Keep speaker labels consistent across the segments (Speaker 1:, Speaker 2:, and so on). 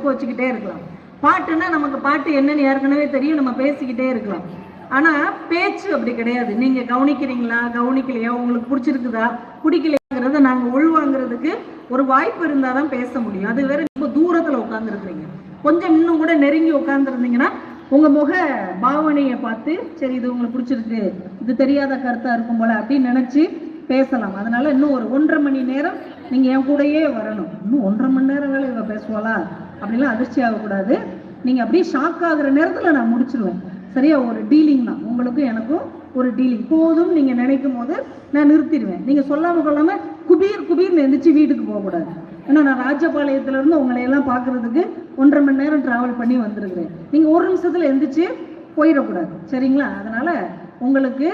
Speaker 1: ஒப்பு வச்சுக்கிட்டே இருக்கலாம் பாட்டுன்னா நமக்கு பாட்டு என்னன்னு ஏற்கனவே தெரியும் நம்ம பேசிக்கிட்டே இருக்கலாம் ஆனால் பேச்சு அப்படி கிடையாது நீங்கள் கவனிக்கிறீங்களா கவனிக்கலையா உங்களுக்கு பிடிச்சிருக்குதா பிடிக்கலையாங்கிறத நாங்கள் உள்வாங்கிறதுக்கு ஒரு வாய்ப்பு இருந்தால் தான் பேச முடியும் அது வேற ரொம்ப தூரத்தில் உட்காந்துருக்குறீங்க கொஞ்சம் இன்னும் கூட நெருங்கி உட்காந்துருந்தீங்கன்னா உங்கள் முக பாவனையை பார்த்து சரி இது உங்களுக்கு பிடிச்சிருக்கு இது தெரியாத கருத்தாக இருக்கும் போல அப்படின்னு நினச்சி பேசலாம் அதனால இன்னும் ஒரு ஒன்றரை மணி நேரம் நீங்கள் என் கூடயே வரணும் இன்னும் ஒன்றரை மணி நேரம் வேலை இவ பேசுவாளா அப்படின்லாம் அதிர்ச்சி ஆகக்கூடாது நீங்கள் அப்படியே ஷாக் ஆகுற நேரத்தில் நான் முடிச்சிருவேன் சரியா ஒரு டீலிங் தான் உங்களுக்கும் எனக்கும் ஒரு டீலிங் போதும் நீங்கள் நினைக்கும் போது நான் நிறுத்திடுவேன் நீங்கள் சொல்லாமல் கொள்ளாமல் குபீர் குபீர்னு எந்திரிச்சு வீட்டுக்கு போகக்கூடாது ஏன்னா நான் ராஜபாளையத்துலேருந்து உங்களை எல்லாம் பார்க்குறதுக்கு ஒன்றரை மணி நேரம் ட்ராவல் பண்ணி வந்துருக்குறேன் நீங்கள் ஒரு நிமிஷத்தில் எந்திரிச்சு போயிடக்கூடாது சரிங்களா அதனால் உங்களுக்கு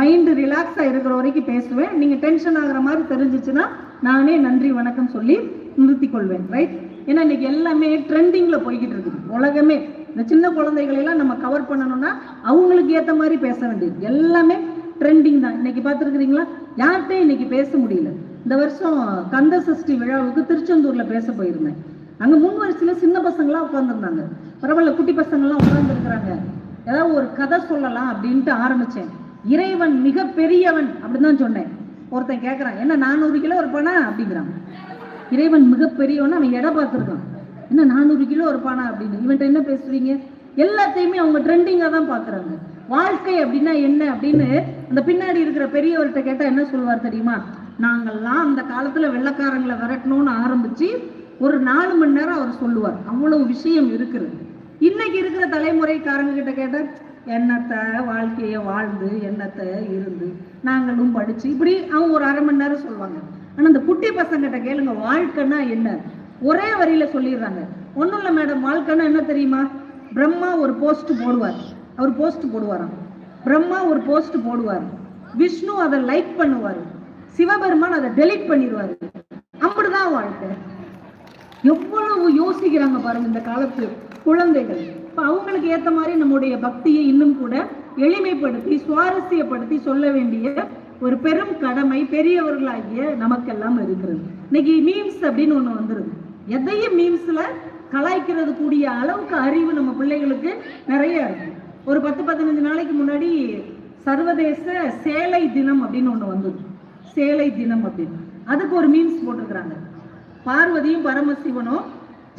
Speaker 1: மைண்டு ரிலாக்ஸாக இருக்கிற வரைக்கும் பேசுவேன் நீங்கள் டென்ஷன் ஆகிற மாதிரி தெரிஞ்சிச்சுன்னா நானே நன்றி வணக்கம் சொல்லி நிறுத்திக்கொள்வேன் ரைட் ஏன்னா இன்னைக்கு எல்லாமே ட்ரெண்டிங்ல போய்கிட்டு இருக்குது உலகமே இந்த சின்ன எல்லாம் நம்ம கவர் பண்ணணும்னா அவங்களுக்கு ஏத்த மாதிரி பேச வேண்டியது எல்லாமே ட்ரெண்டிங் தான் இன்னைக்கு பார்த்துருக்குறீங்களா யார்கிட்டையும் இன்னைக்கு பேச முடியல இந்த வருஷம் கந்த சஷ்டி விழாவுக்கு திருச்செந்தூர்ல பேச போயிருந்தேன் அங்க முன் வரிசையில சின்ன பசங்களாம் உட்காந்துருந்தாங்க பரவாயில்ல குட்டி பசங்களாம் உட்காந்துருக்குறாங்க ஏதாவது ஒரு கதை சொல்லலாம் அப்படின்ட்டு ஆரம்பிச்சேன் இறைவன் மிக பெரியவன் அப்படின்னு தான் சொன்னேன் ஒருத்தன் கேட்கறான் என்ன நானூறு கிலோ இருப்பானா அப்படிங்கிறான் இறைவன் மிகப்பெரியவன்னு அவன் இடம் பார்த்துருக்கான் என்ன நானூறு கிலோ இருப்பானா அப்படின்னு இவன்ட்டு என்ன பேசுறீங்க எல்லாத்தையுமே அவங்க ட்ரெண்டிங்காக தான் பார்க்குறாங்க வாழ்க்கை அப்படின்னா என்ன அப்படின்னு அந்த பின்னாடி இருக்கிற பெரியவர்கிட்ட கேட்டால் என்ன சொல்லுவார் தெரியுமா நாங்கள்லாம் அந்த காலத்தில் வெள்ளக்காரங்களை விரட்டணும்னு ஆரம்பித்து ஒரு நாலு மணி நேரம் அவர் சொல்லுவார் அவ்வளவு விஷயம் இருக்கிறது இன்னைக்கு இருக்கிற தலைமுறைக்காரங்க கிட்ட கேட்டால் என்னத்தை வாழ்க்கையை வாழ்ந்து என்னத்தை இருந்து நாங்களும் படித்து இப்படி அவங்க ஒரு அரை மணி நேரம் சொல்லுவாங்க ஆனால் அந்த குட்டி பசங்கிட்ட கேளுங்க வாழ்க்கைன்னா என்ன ஒரே வரியில சொல்லிடுறாங்க ஒன்றும் இல்லை மேடம் வாழ்க்கைனா என்ன தெரியுமா பிரம்மா ஒரு போஸ்ட் போடுவார் அவர் போஸ்ட் போடுவாராம் பிரம்மா ஒரு போஸ்ட் போடுவார் விஷ்ணு அதை லைக் பண்ணுவார் சிவபெருமான் அதை டெலிட் பண்ணிடுவார் அப்படிதான் வாழ்க்கை எவ்வளவு யோசிக்கிறாங்க பாருங்க இந்த காலத்து குழந்தைகள் இப்போ அவங்களுக்கு ஏற்ற மாதிரி நம்முடைய பக்தியை இன்னும் கூட எளிமைப்படுத்தி சுவாரஸ்யப்படுத்தி சொல்ல வேண்டிய ஒரு பெரும் கடமை பெரியவர்களாகிய நமக்கெல்லாம் இருக்கிறது இன்னைக்கு மீம்ஸ் அப்படின்னு ஒன்று வந்துருது எதையும் மீம்ஸில் கலாய்க்கிறது கூடிய அளவுக்கு அறிவு நம்ம பிள்ளைகளுக்கு நிறைய இருக்கும் ஒரு பத்து பதினஞ்சு நாளைக்கு முன்னாடி சர்வதேச சேலை தினம் அப்படின்னு ஒன்று வந்தது சேலை தினம் அப்படின்னு அதுக்கு ஒரு மீன்ஸ் போட்டுக்கிறாங்க பார்வதியும் பரமசிவனும்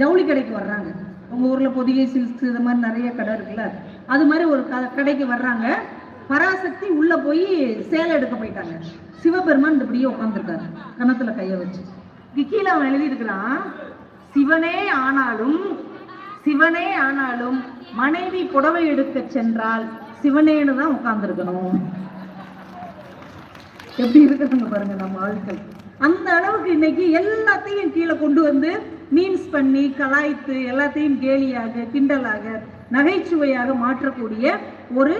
Speaker 1: ஜவுளி கடைக்கு வர்றாங்க உங்கள் ஊரில் பொதிகை சில்ஸ் இது மாதிரி நிறைய கடை இருக்குல்ல அது மாதிரி ஒரு கடைக்கு வர்றாங்க பராசக்தி உள்ள போய் சேலை எடுக்க போயிட்டாங்க சிவபெருமான் இப்படியே உட்காந்துருக்காரு கணத்துல கைய வச்சு கீழே அவன் எழுதி இருக்கிறான் சிவனே ஆனாலும் சிவனே ஆனாலும் மனைவி புடவை எடுக்க சென்றால் சிவனேன்னு தான் உட்காந்துருக்கணும் எப்படி இருக்கிறாங்க பாருங்க நம்ம ஆட்கள் அந்த அளவுக்கு இன்னைக்கு எல்லாத்தையும் கீழே கொண்டு வந்து மீன்ஸ் பண்ணி கலாய்த்து எல்லாத்தையும் கேலியாக கிண்டலாக நகைச்சுவையாக மாற்றக்கூடிய ஒரு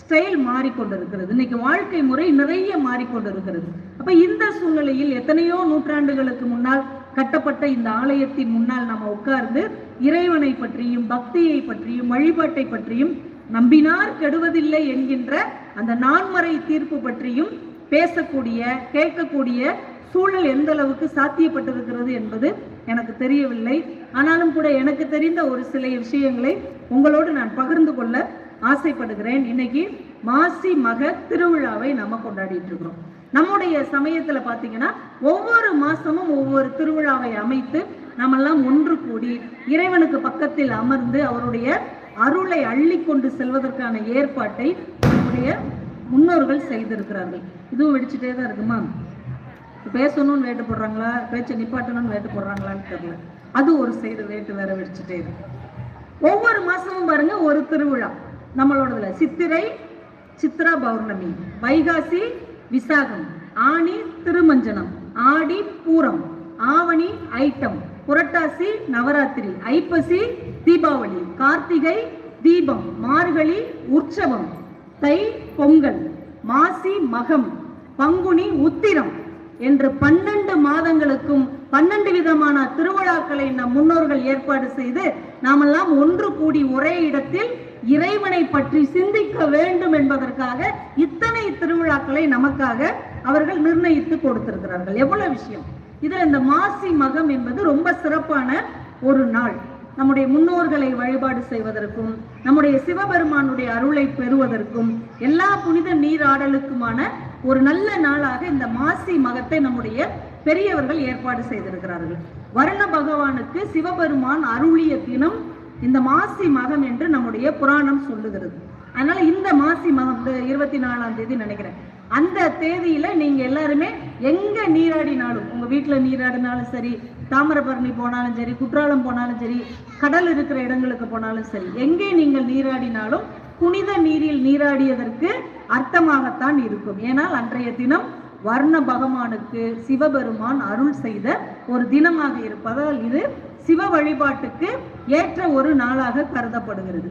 Speaker 1: ஸ்டைல் மாறிக்கொண்டிருக்கிறது இன்னைக்கு வாழ்க்கை முறை நிறைய மாறிக்கொண்டிருக்கிறது அப்ப இந்த சூழ்நிலையில் எத்தனையோ நூற்றாண்டுகளுக்கு முன்னால் கட்டப்பட்ட இந்த ஆலயத்தின் முன்னால் நம்ம உட்கார்ந்து இறைவனை பற்றியும் பக்தியை பற்றியும் வழிபாட்டை பற்றியும் நம்பினார் கெடுவதில்லை என்கின்ற அந்த நான்மறை தீர்ப்பு பற்றியும் பேசக்கூடிய கேட்கக்கூடிய சூழல் எந்த அளவுக்கு சாத்தியப்பட்டிருக்கிறது என்பது எனக்கு தெரியவில்லை ஆனாலும் கூட எனக்கு தெரிந்த ஒரு சில விஷயங்களை உங்களோடு நான் பகிர்ந்து கொள்ள ஆசைப்படுகிறேன் இன்னைக்கு மாசி மக திருவிழாவை நம்ம கொண்டாடிட்டு இருக்கிறோம் நம்முடைய சமயத்துல பாத்தீங்கன்னா ஒவ்வொரு மாசமும் ஒவ்வொரு திருவிழாவை அமைத்து நம்மெல்லாம் ஒன்று கூடி இறைவனுக்கு பக்கத்தில் அமர்ந்து அவருடைய அருளை அள்ளி கொண்டு செல்வதற்கான ஏற்பாட்டை நம்முடைய முன்னோர்கள் செய்திருக்கிறார்கள் இதுவும் வெடிச்சுட்டே தான் இருக்குமா பேசணும்னு வேட்டு போடுறாங்களா பேச்சை நிப்பாட்டணும்னு வேட்டு போடுறாங்களான்னு தெரியல அது ஒரு சைடு வேட்டு வேற வெடிச்சுட்டே இருக்கு ஒவ்வொரு மாசமும் பாருங்க ஒரு திருவிழா நம்மளோடதுல சித்திரை சித்ரா பௌர்ணமி வைகாசி விசாகம் ஆணி திருமஞ்சனம் ஆடி பூரம் ஆவணி ஐட்டம் புரட்டாசி நவராத்திரி ஐப்பசி தீபாவளி கார்த்திகை தீபம் மார்கழி உற்சவம் தை பொங்கல் மாசி மகம் பங்குனி உத்திரம் என்று பன்னெண்டு மாதங்களுக்கும் பன்னெண்டு விதமான திருவிழாக்களை நம் முன்னோர்கள் ஏற்பாடு செய்து நாமெல்லாம் ஒன்று கூடி ஒரே இடத்தில் இறைவனை பற்றி சிந்திக்க வேண்டும் என்பதற்காக இத்தனை திருவிழாக்களை நமக்காக அவர்கள் நிர்ணயித்து கொடுத்திருக்கிறார்கள் எவ்வளவு விஷயம் இதுல இந்த மாசி மகம் என்பது ரொம்ப சிறப்பான ஒரு நாள் நம்முடைய முன்னோர்களை வழிபாடு செய்வதற்கும் நம்முடைய சிவபெருமானுடைய அருளை பெறுவதற்கும் எல்லா புனித நீராடலுக்குமான ஒரு நல்ல நாளாக இந்த மாசி மகத்தை நம்முடைய பெரியவர்கள் ஏற்பாடு செய்திருக்கிறார்கள் வருண பகவானுக்கு சிவபெருமான் அருளிய தினம் இந்த மாசி மகம் என்று நம்முடைய புராணம் சொல்லுகிறது அதனால இந்த மாசி மகம் இந்த இருபத்தி நாலாம் தேதி நினைக்கிறேன் அந்த தேதியில நீங்க எல்லாருமே எங்க நீராடினாலும் உங்க வீட்டுல நீராடினாலும் சரி தாமிரபரணி போனாலும் சரி குற்றாலம் போனாலும் சரி கடல் இருக்கிற இடங்களுக்கு போனாலும் சரி எங்கே நீங்கள் நீராடினாலும் புனித நீரில் நீராடியதற்கு அர்த்தமாகத்தான் இருக்கும் ஏனால் அன்றைய தினம் வர்ண பகவானுக்கு சிவபெருமான் அருள் செய்த ஒரு தினமாக இருப்பதால் இது சிவ வழிபாட்டுக்கு ஏற்ற ஒரு நாளாக கருதப்படுகிறது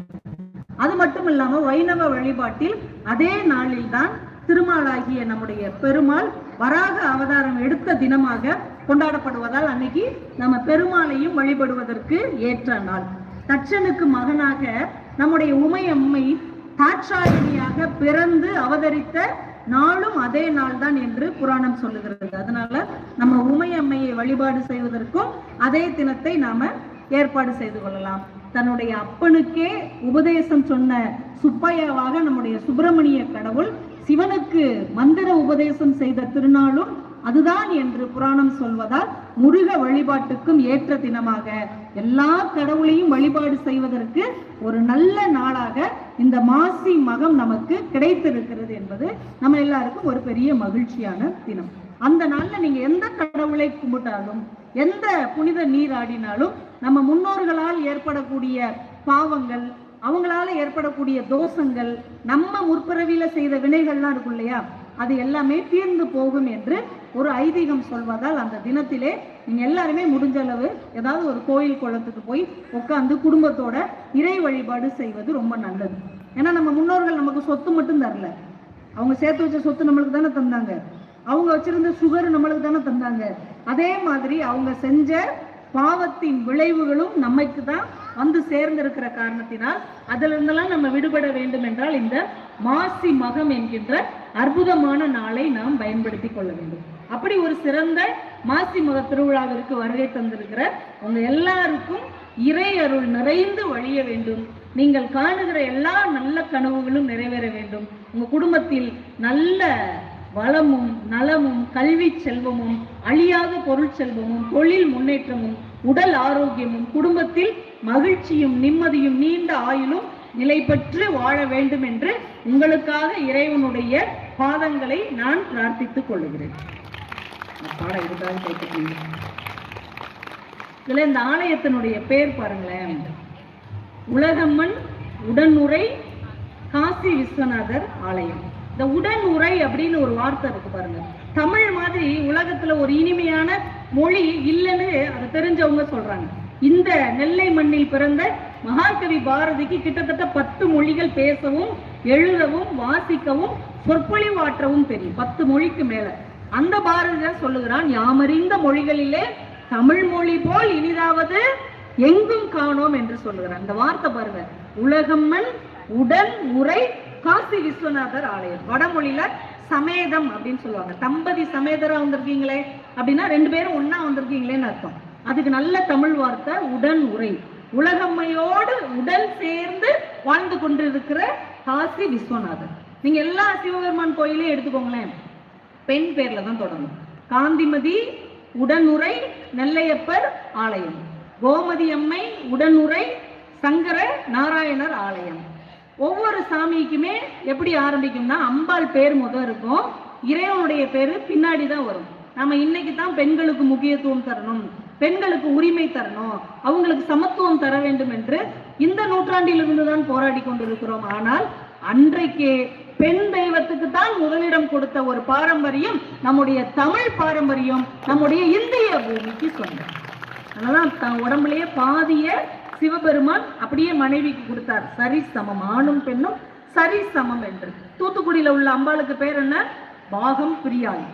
Speaker 1: அது மட்டும் இல்லாம வைணவ வழிபாட்டில் அதே நாளில் தான் திருமாலாகிய நம்முடைய பெருமாள் வராக அவதாரம் எடுத்த தினமாக கொண்டாடப்படுவதால் அன்னைக்கு நம்ம பெருமாளையும் வழிபடுவதற்கு ஏற்ற நாள் தட்சனுக்கு மகனாக நம்முடைய உமையம்மை அம்மை பிறந்து அவதரித்த நாளும் அதே நாள் தான் என்று புராணம் சொல்லுகிறது அதனால நம்ம உமை அம்மையை வழிபாடு செய்வதற்கும் அதே தினத்தை நாம ஏற்பாடு செய்து கொள்ளலாம் தன்னுடைய அப்பனுக்கே உபதேசம் சொன்ன சுப்பையாவாக நம்முடைய சுப்பிரமணிய கடவுள் சிவனுக்கு மந்திர உபதேசம் செய்த திருநாளும் அதுதான் என்று புராணம் சொல்வதால் முருக வழிபாட்டுக்கும் ஏற்ற தினமாக எல்லா கடவுளையும் வழிபாடு செய்வதற்கு ஒரு நல்ல நாளாக இந்த மாசி மகம் நமக்கு கிடைத்திருக்கிறது என்பது நம்ம எல்லாருக்கும் ஒரு பெரிய மகிழ்ச்சியான தினம் அந்த நாள்ல நீங்க எந்த கடவுளை கும்பிட்டாலும் எந்த புனித நீர் ஆடினாலும் நம்ம முன்னோர்களால் ஏற்படக்கூடிய பாவங்கள் அவங்களால ஏற்படக்கூடிய தோஷங்கள் நம்ம முற்பிறவியில செய்த வினைகள்லாம் இருக்கும் இல்லையா அது எல்லாமே தீர்ந்து போகும் என்று ஒரு ஐதீகம் சொல்வதால் அந்த தினத்திலே நீங்கள் எல்லாருமே முடிஞ்ச அளவு ஏதாவது ஒரு கோயில் குளத்துக்கு போய் உட்காந்து குடும்பத்தோட இறை வழிபாடு செய்வது ரொம்ப நல்லது ஏன்னா நம்ம முன்னோர்கள் நமக்கு சொத்து மட்டும் தரல அவங்க சேர்த்து வச்ச சொத்து நம்மளுக்கு தானே தந்தாங்க அவங்க வச்சிருந்த சுகர் நம்மளுக்கு தானே தந்தாங்க அதே மாதிரி அவங்க செஞ்ச பாவத்தின் விளைவுகளும் நம்மைக்கு தான் வந்து சேர்ந்திருக்கிற காரணத்தினால் அதிலிருந்தெல்லாம் நம்ம விடுபட வேண்டும் என்றால் இந்த மாசி மகம் என்கின்ற அற்புதமான நாளை நாம் பயன்படுத்தி கொள்ள வேண்டும் அப்படி ஒரு சிறந்த மாசி மத திருவிழாவிற்கு வருகை தந்திருக்கிற உங்க எல்லாருக்கும் இறை அருள் நிறைந்து வழிய வேண்டும் நீங்கள் காணுகிற எல்லா நல்ல கனவுகளும் நிறைவேற வேண்டும் உங்க குடும்பத்தில் நல்ல வளமும் நலமும் கல்வி செல்வமும் அழியாத பொருள் செல்வமும் தொழில் முன்னேற்றமும் உடல் ஆரோக்கியமும் குடும்பத்தில் மகிழ்ச்சியும் நிம்மதியும் நீண்ட ஆயுளும் நிலை பெற்று வாழ வேண்டும் என்று உங்களுக்காக இறைவனுடைய பாதங்களை நான் பிரார்த்தித்துக் கொள்ளுகிறேன் பாடம் இந்த ஆலயத்தினுடைய பேர் பாருங்களேன் உலகம்மன் உடனுரை காசி விஸ்வநாதர் ஆலயம் இந்த உடன் உரை அப்படின்னு ஒரு வார்த்தை இருக்கு பாருங்க தமிழ் மாதிரி உலகத்துல ஒரு இனிமையான மொழி இல்லைன்னு அதை தெரிஞ்சவங்க சொல்றாங்க இந்த நெல்லை மண்ணில் பிறந்த மகாகவி பாரதிக்கு கிட்டத்தட்ட பத்து மொழிகள் பேசவும் எழுதவும் வாசிக்கவும் சொற்பொழிவாற்றவும் பெரிய பத்து மொழிக்கு மேல அந்த பாரதியார் சொல்லுகிறான் யாமறிந்த மொழிகளிலே தமிழ் மொழி போல் இனிதாவது எங்கும் காணோம் என்று சொல்லுகிறார் அந்த வார்த்தை பாருங்க உலகம்மன் உடன் உரை காசி விஸ்வநாதர் ஆலயம் வடமொழியில சமேதம் அப்படின்னு சொல்லுவாங்க தம்பதி சமேதரா வந்திருக்கீங்களே அப்படின்னா ரெண்டு பேரும் ஒன்னா வந்திருக்கீங்களேன்னு அர்த்தம் அதுக்கு நல்ல தமிழ் வார்த்தை உடன் உரை உலகம்மையோடு உடல் சேர்ந்து வாழ்ந்து கொண்டிருக்கிற காசி விஸ்வநாதர் நீங்க எல்லா சிவபெருமான் கோயிலையும் எடுத்துக்கோங்களேன் பெண் பேர்ல தான் தொடங்கும் காந்திமதி உடனுரை நெல்லையப்பர் ஆலயம் கோமதி அம்மை உடனுரை சங்கர நாராயணர் ஆலயம் ஒவ்வொரு சாமிக்குமே எப்படி ஆரம்பிக்கும்னா அம்பாள் பேர் முத இருக்கும் இறைவனுடைய பேர் பின்னாடி தான் வரும் நம்ம இன்னைக்கு தான் பெண்களுக்கு முக்கியத்துவம் தரணும் பெண்களுக்கு உரிமை தரணும் அவங்களுக்கு சமத்துவம் தர வேண்டும் என்று இந்த நூற்றாண்டிலிருந்து தான் போராடி கொண்டிருக்கிறோம் ஆனால் அன்றைக்கு பெண் தெய்வத்துக்கு தான் முதலிடம் கொடுத்த ஒரு பாரம்பரியம் நம்முடைய தமிழ் பாரம்பரியம் நம்முடைய இந்திய பூமிக்கு சொந்தம் அதனாலதான் தன் உடம்புலயே பாதிய சிவபெருமான் அப்படியே மனைவிக்கு கொடுத்தார் சரி சமம் ஆணும் பெண்ணும் சரி சமம் என்று தூத்துக்குடியில உள்ள அம்பாளுக்கு பேர் என்ன பாகம் பிரியாய்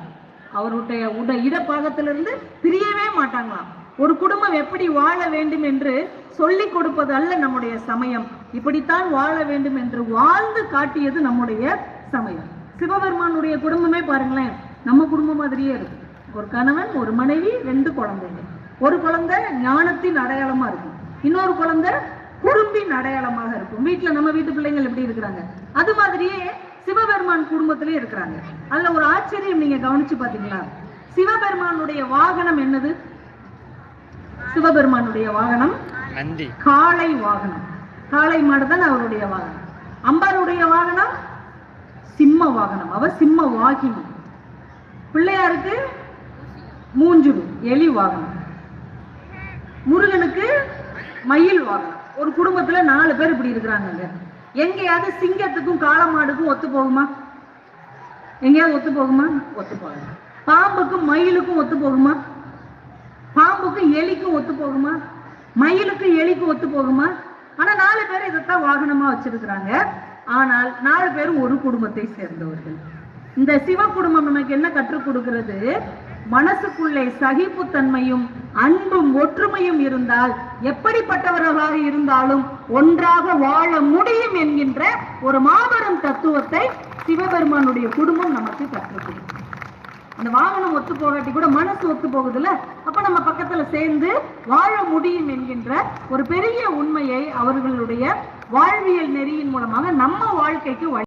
Speaker 1: அவருடைய உட இட பாகத்திலிருந்து பிரியவே மாட்டாங்களாம் ஒரு குடும்பம் எப்படி வாழ வேண்டும் என்று சொல்லி கொடுப்பது அல்ல நம்முடைய சமயம் இப்படித்தான் வாழ வேண்டும் என்று வாழ்ந்து காட்டியது நம்முடைய சமயம் சிவபெருமானுடைய குடும்பமே பாருங்களேன் நம்ம குடும்பம் மாதிரியே இருக்கு ஒரு கணவன் ஒரு மனைவி ரெண்டு குழந்தைங்க ஒரு குழந்தை ஞானத்தின் அடையாளமா இருக்கும் இன்னொரு குழந்தை குறும்பின் அடையாளமாக இருக்கும் வீட்டுல நம்ம வீட்டு பிள்ளைங்கள் எப்படி இருக்கிறாங்க அது மாதிரியே சிவபெருமான் குடும்பத்திலே இருக்கிறாங்க அதுல ஒரு ஆச்சரியம் நீங்க கவனிச்சு பாத்தீங்களா சிவபெருமானுடைய வாகனம் என்னது சிவபெருமானுடைய வாகனம் காளை வாகனம் காளை மாடுதான் அவருடைய வாகனம் அம்பாருடைய வாகனம் சிம்ம வாகனம் அவ சிம்ம வாகினி பிள்ளையாருக்கு மூஞ்சுடு எலி வாகனம் முருகனுக்கு மயில் வாகனம் ஒரு குடும்பத்துல நாலு பேர் இப்படி இருக்கிறாங்க எங்கேயாவது சிங்கத்துக்கும் காளமாடுக்கும் ஒத்து போகுமா எங்கேயாவது ஒத்து போகுமா ஒத்து போகுமா பாம்புக்கும் மயிலுக்கும் ஒத்து போகுமா பாம்புக்கு எலிக்கும் ஒத்து போகுமா மயிலுக்கு எலிக்கும் ஒத்து போகுமா ஆனா நாலு பேர் இதைத்தான் வாகனமா வச்சிருக்கிறாங்க ஆனால் நாலு பேரும் ஒரு குடும்பத்தை சேர்ந்தவர்கள் இந்த சிவ குடும்பம் நமக்கு என்ன கற்றுக் கொடுக்கிறது மனசுக்குள்ளே சகிப்புத்தன்மையும் அன்பும் ஒற்றுமையும் இருந்தால் எப்படிப்பட்டவர்களாக இருந்தாலும் ஒன்றாக வாழ முடியும் என்கின்ற ஒரு மாபெரும் தத்துவத்தை சிவபெருமானுடைய குடும்பம் நமக்கு கற்றுக் கொடுக்கும் அந்த வாகனம் ஒத்து போகாட்டி கூட மனசு ஒத்து போகுதுல்ல அப்ப நம்ம பக்கத்துல சேர்ந்து வாழ முடியும் என்கின்ற ஒரு பெரிய உண்மையை அவர்களுடைய வாழ்வியல் நெறியின் மூலமாக நம்ம வாழ்க்கைக்கு